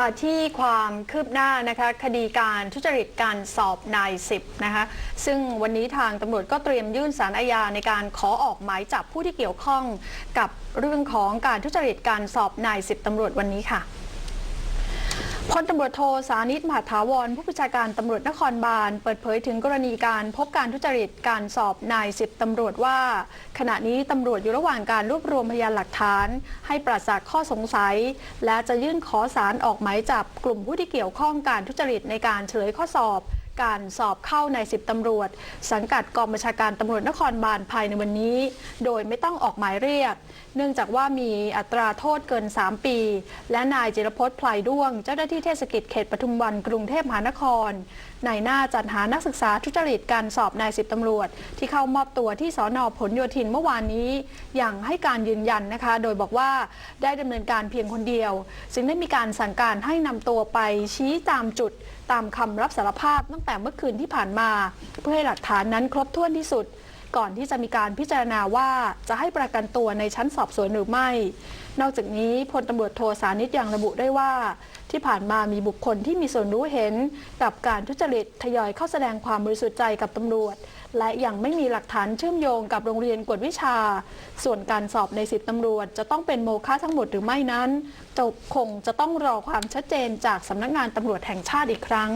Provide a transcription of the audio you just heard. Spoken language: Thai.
มาที่ความคืบหน้านะคะคดีการทุจริตการสอบนายสิบนะคะซึ่งวันนี้ทางตำรวจก็เตรียมยื่นสารอาญาในการขอออกหมายจับผู้ที่เกี่ยวข้องกับเรื่องของการทุจริตการสอบนายสิบตำรวจวันนี้ค่ะ พลตำรวจโทสานิตมหาถาวร ผู้บัญชาการตำรวจนครบาล เปิดเผยถึงกรณีการพบการทุจริตการสอบนายสิบตำรวจว่า ขณะนี้ตำรวจอยู่ระหว่างการรวบรวมพยานหลักฐาน ให้ปราศจากข้อสงสัย และจะยื่นขอสารออกหมายจับกลุ่มผู้ที่เกี่ยวข้องการทุจริตในการเฉลยข้อสอบ การสอบเข้าในสิบตำรวจ สังกัดกองบัญชาการตำรวจนครบาลภายในวันนี้ โดยไม่ต้องออกหมายเรียก เนื่องจากว่ามีอัตราโทษเกิน 3 ปี และนายจิรพจน์พลายด้วง เจ้าหน้าที่เทศกิจเขตปทุมวันกรุงเทพมหานครในหน้าจัดหานักศึกษาทุจริตการสอบนายสิบตำรวจ ที่เข้ามอบตัวที่สอนอผลโยธินเมื่อวานนี้ อย่างให้การยืนยันนะคะ โดยบอกว่าได้ดำเนินการเพียงคนเดียวจึงได้มีการสั่งการให้นำตัวไปชี้ตามจุดตามคำรับสารภาพตั้งแต่เมื่อคืนที่ผ่านมา เพื่อให้หลักฐานนั้นครบถ้วนที่สุด ก่อนที่จะมีการพิจารณาว่าจะให้ประกันตัวในชั้นสอบสวนหรือไม่ นอกจากนี้พลตำรวจโทสานิตยังระบุได้ว่า ที่ผ่านมามีบุคคลที่มีส่วนรู้เห็น กับการทุจริตทยอยเข้าแสดงความบริสุทธิ์ใจกับตำรวจและยังไม่มีหลักฐานเชื่อมโยงกับโรงเรียนกวดวิชา ส่วนการสอบในสิบตำรวจ จะต้องเป็นโมฆะทั้งหมดหรือไม่นั้นจบคงจะต้องรอความชัดเจนจากสำนักงานตำรวจแห่งชาติอีกครั้ง